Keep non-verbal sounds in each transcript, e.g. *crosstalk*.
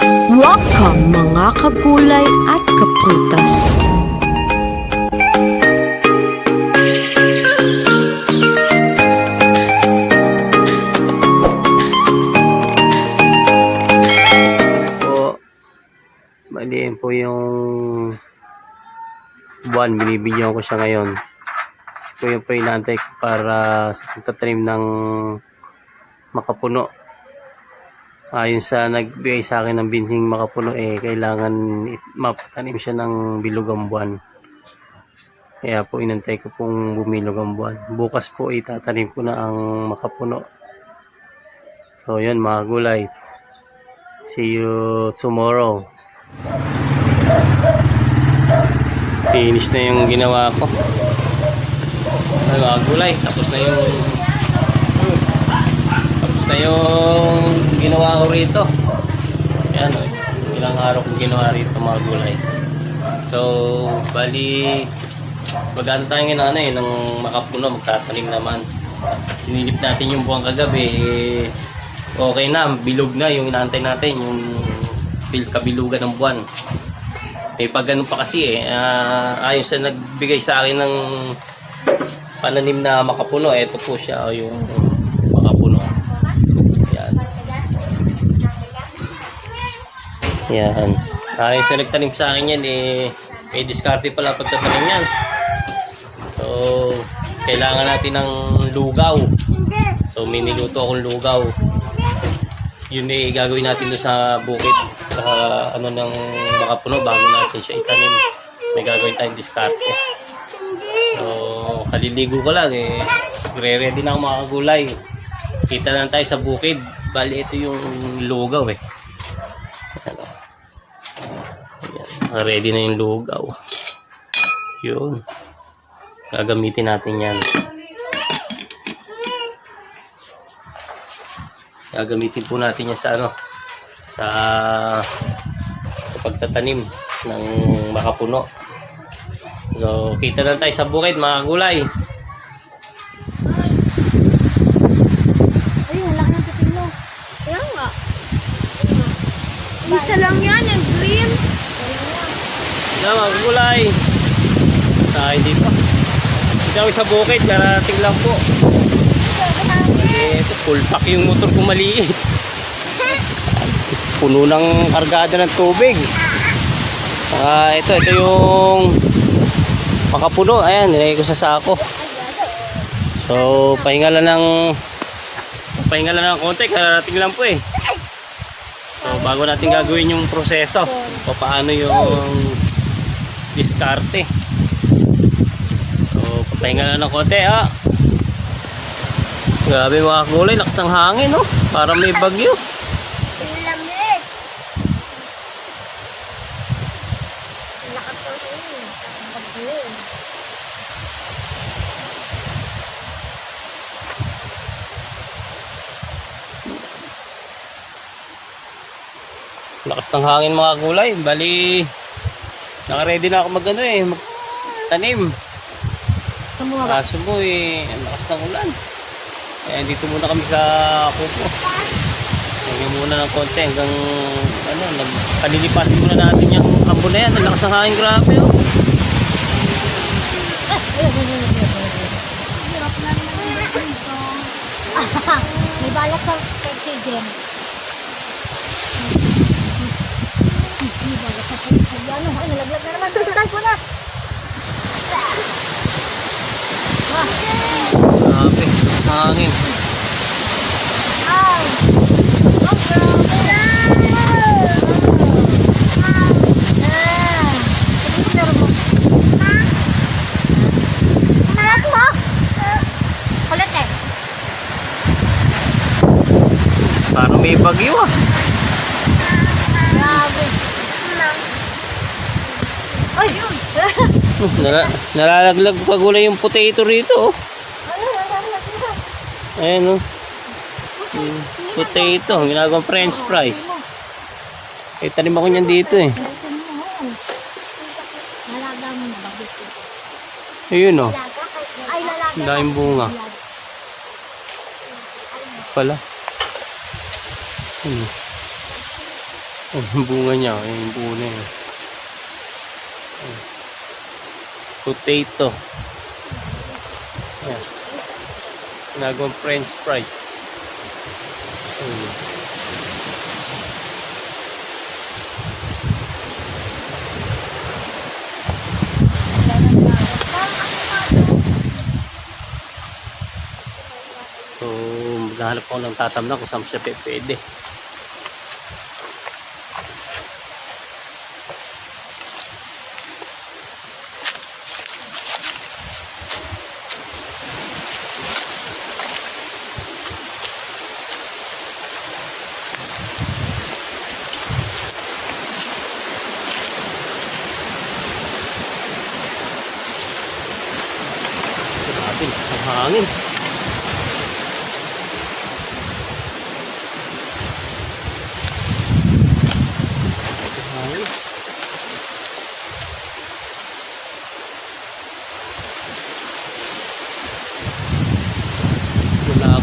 Welcome mga kagulay at kaprutas. po maliin po yung buwan binibigyan ko siya ngayon kasi po yun po inaantay para sa pagtatanim ng makapuno ayon sa nagbigay sa akin ng binhing makapuno eh kailangan mapatanim siya ng bilugang buwan kaya po inantay ko pong bumilog ang buwan bukas po itatanim ko na ang makapuno so yun mga gulay See you tomorrow. Finish na yung ginawa ko. Mga gulay. Tapos na yung na yung ginawa ko rito. Ayan, oh, ilang araw kong ginawa rito mga gulay. So, bali magano tayo ngayon ano eh, nung makapuno, magtatanim naman. Sinilip natin yung buwang kagabi, eh, okay na, bilog na yung inaantay natin, yung bil- kabilugan ng buwan. Eh pag ganun pa kasi eh, ah, ayon sa nagbigay sa akin ng pananim na makapuno, eto po siya oh, yung makapuno. Yan. Yan. Ayon sa nagtanim sa akin yan eh, may diskarte pala pagtatanim yan. So, kailangan natin ng lugaw. So, may niluto akong lugaw. Yun eh gagawin natin doon sa bukid sa ano ng makapuno bago natin siya itanim. May gagawin tayong diskarte. So kaliligo ko lang eh. Re-ready na ako mga kagulay. Kita na tayo sa bukid. Bali ito yung lugaw eh ano. Ayan, ready na yung lugaw. Yun. Gagamitin natin yan. Gagamitin po natin yan sa ano sa pagtatanim ng makapuno. So kita na tayo sa bukid mga gulay Ayun, ang laki ng pipino. Kaya nga. Isa lang yan, yung green. Na mga gulay. Sa hindi pa. Ito ako sa bukid karating lang po. Ito full pack yung motor ko maliit. Puno ng kargada ng tubig. Ah ito ito yung makapuno ayan nilagay ko sa sako. So pahinga lang ng pahinga lang ng konti karating lang po eh. So bago natin gagawin yung proseso paano yung diskarte so pahinga lang ng konti ah grabe mga kulay lakas ng hangin no para may. Bagyo. lakas ng hangin mga kulay bali naka-ready na ako mag ano eh mag tanim. Kumuha kaso po eh ang lakas ng ulan. Kaya dito muna kami sa kuko. Hanggang muna ng konti hanggang ano nagpanilipasin muna natin yung ambo na yan. Ang lakas ng hangin grabe oh. *laughs* May balak sa oxygen. May balak sa oxygen. Ano? Ay, nalaglag na naman. Tututan ko na. grabe lakas ng hangin Ay! Oh, grabe! Ah! Ano mo? Kumalat mo? Kulit eh. parang may bagyo ah Grabe. Ay, yun. Nala, nalalaglag pa gulay yung potato rito oh Ayan o. Mm, Potato. Ginagawang french fries. Eh, tanim ako niyan dito eh. Ayun o. Ang daming bunga. Pala. Hmm. Oh, yung bunga niya, yung bunga na yun. Oh. Potato. Ayan. Ginagawang french fries. Ayun. So, maghahanap ako ng tatamnan kung saan siya pwede. Grabe, sa hangin. Hangin.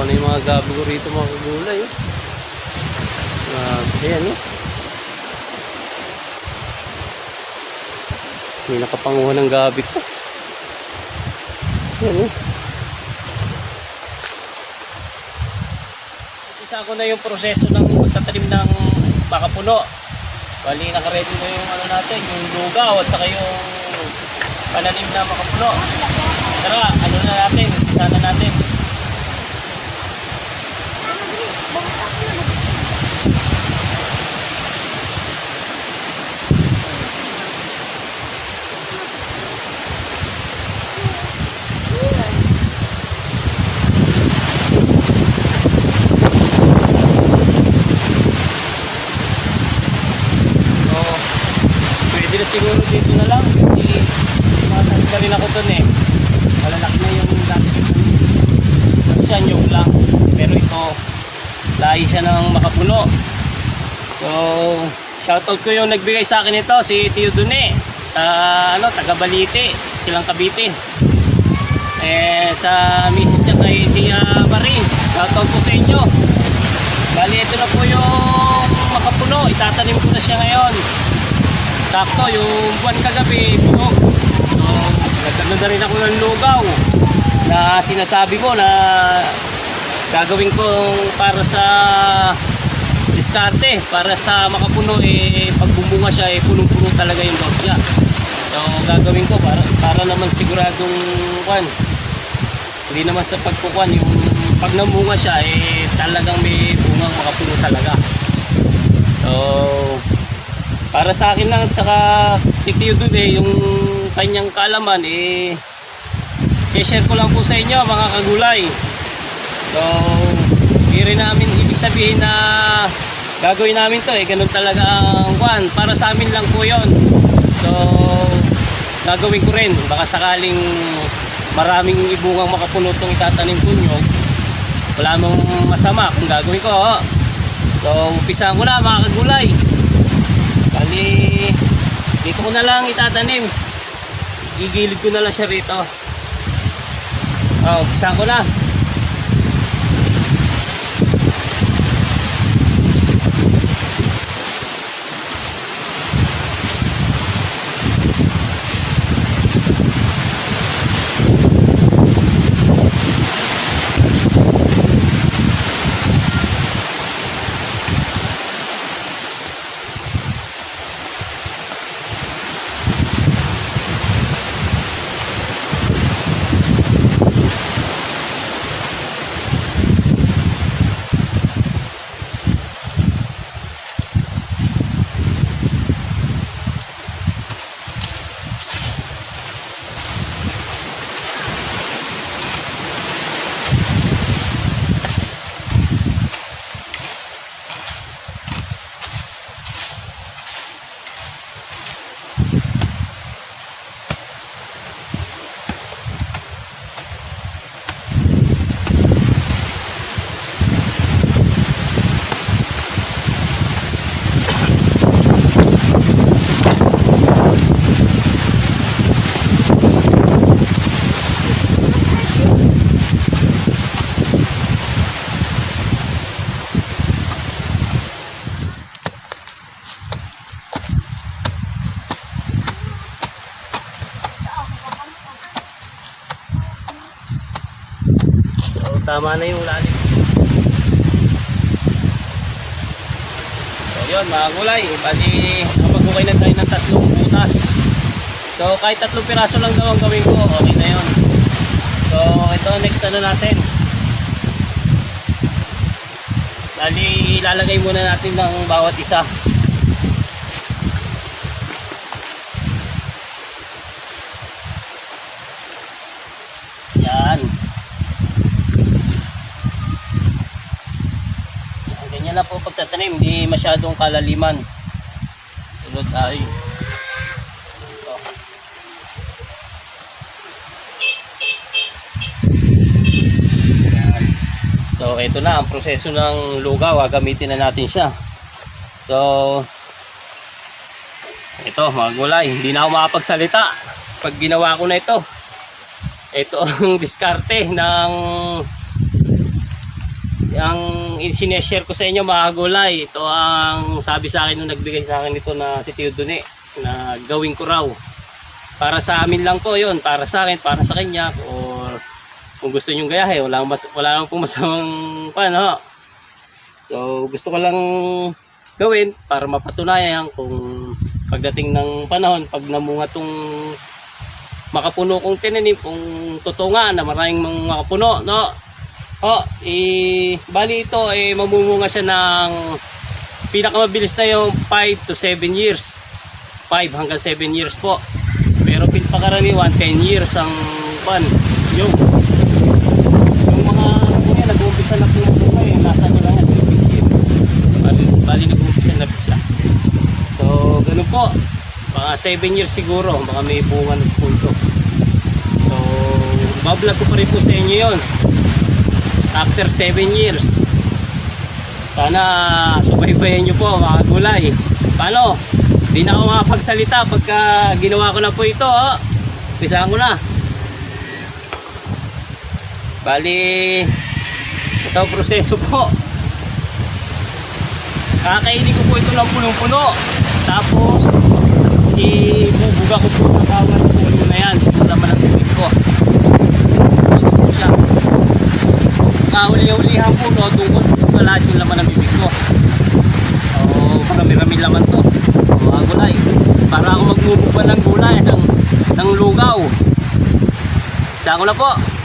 Wala na yung mga gabi ko rito mga kagulay. Oh. Grabe yan oh. May nakapanguha ng gabi ko. Yan oh. Isa ko na yung proseso ng pagtatanim ng baka puno. Bali, nakaready na yung ano natin, yung lugaw at saka yung pananim na makapuno. Tara, ano na natin, isa na natin. Na siguro dito na lang. Hindi, makasali ka rin ako dun eh. Malalaki na yung dati. Siya, nyog lang. Pero ito, lahi siya ng makapuno. So, shoutout ko yung nagbigay sa akin ito, si Tio Dune. Sa, ano, taga Balite, silang Cavite. Eh, sa misis niya kay Tia Marie. Shoutout po sa inyo. Bali, ito na po yung makapuno. Itatanim ko na siya ngayon. Sakto, yung buwan kagabi, puno. So, nagkano na rin ako ng lugaw na sinasabi ko na gagawin ko para sa diskarte, para sa makapuno, eh, pag bumunga siya, eh, punong-puno talaga yung loob niya. So, gagawin ko para, para naman siguradong kwan, hindi naman sa pagkukuan, yung pag namunga siya, eh, talagang may bungang makapuno talaga. So, para sa akin lang at saka titiyo dun eh, yung kanyang kaalaman, eh, i-share ko lang po sa inyo mga kagulay. So, hindi namin ibig sabihin na gagawin namin to eh, ganun talaga ang kwan. Para sa amin lang po yon. So, gagawin ko rin. Baka sakaling maraming ibungang makapuno itong itatanim ko nyo, wala mong masama kung gagawin ko. So, umpisahan ko na mga kagulay. Bali, dito ko na lang itatanim. Gigilid ko na lang siya rito. Oh, umpisahan ko na. Tama na yung lalim. So yun mga gulay, bali nakapag-ukay na tayo ng tatlong butas. So kahit tatlong piraso lang daw ang gawin ko, okay na yun. So ito next ano natin. Bali ilalagay muna natin ng bawat isa. Yan. Yan, Ganyan na po pagtatanim, hindi masyadong kalaliman. Sunod ay. Ito. So ito na ang proseso ng lugaw, gagamitin na natin siya. So ito mga gulay, hindi na ako makapagsalita pag ginawa ko na ito ito ang *laughs* diskarte ng ang sineshare ko sa inyo mga gulay. Ito ang sabi sa akin nung nagbigay sa akin ito na si Tio na gawin ko raw. Para sa amin lang to yon para sa akin para sa kanya or kung gusto nyong gayahe wala mas wala namang pong masamang *laughs* paano so gusto ko lang gawin para mapatunayan kung pagdating ng panahon pag namunga tong makapuno kong tinanim kung totoo nga na maraming mga makapuno no oh i bali ito eh mamumunga siya ng pinakamabilis na yung 5 to 7 years. 5 hanggang 7 years po. Pero pinakakaraniwan 10 years ang pan yung yung mga kuya nag-uumpisa na po eh nasa ano lang 3 years bali, bali nag-uumpisa na siya. So ganun po. Mga 7 years siguro baka may bunga ng punto. So bablog ko pa rin po sa inyo yon after 7 years. Sana subaybayan nyo po mga gulay. Paano? Di na ako makapagsalita pagka ginawa ko na po ito oh. Ko na. Bali ito proseso po. Kakainin ko po ito ng punong-puno. Tapos ibubuga ko po sa bawat puno na yan ito naman ang tubig ko ito po siya kahuli-hulihan po no tungkol sa lahat yung laman ng bibig ko so marami-rami laman to. Mga gulay. Para ako magmumugba ng gulay ng, ng lugaw. Siya ko na po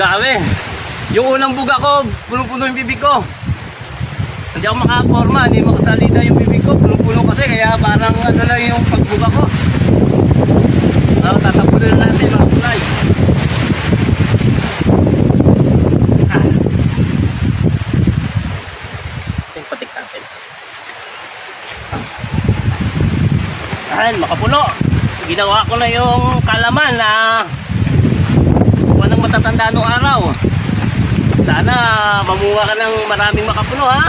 Grabe. Yung unang buga ko, punong-puno yung bibig ko. Hindi ako makaporma, hindi makasalita yung bibig ko. Punong-puno kasi, kaya parang ano lang yung pagbuga ko. So, tatapunin na natin mga kulay. Ah. Yung patik natin. Ayan, makapuno. Ginawa ko na yung kalaman na ng matatanda nung araw. Sana mamuha ka ng maraming makapuno ha.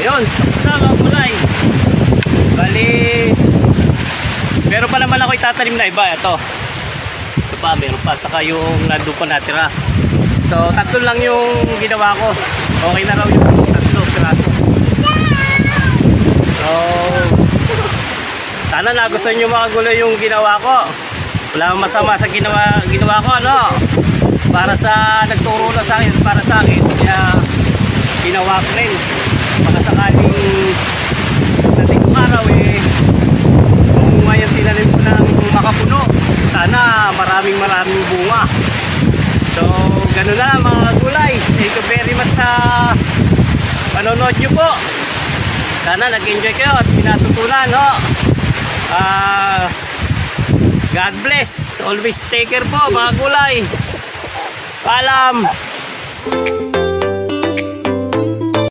Ngayon sa mga gulay. Bali, meron pa naman ako itatanim na iba. Ito. Ito pa, meron pa. Saka yung nandun pa natira. So, tatlo lang yung ginawa ko. Okay na raw yung tatlo piraso. So, sana nagustuhan nyo mga gulay yung ginawa ko. Wala masama sa ginawa, ginawa ko, ano? Para sa nagturo na sa akin, para sa akin. Kaya, ginawa ko rin. Baka sakaling dating ng araw, eh, kung ngayon tinanim ko ng makapuno, sana maraming maraming bunga. So, ganun na mga gulay. Thank you very much sa panonood nyo po. Sana nag-enjoy kayo at pinatutunan, no? Ah, God bless. Always take care po, mga gulay. Paalam.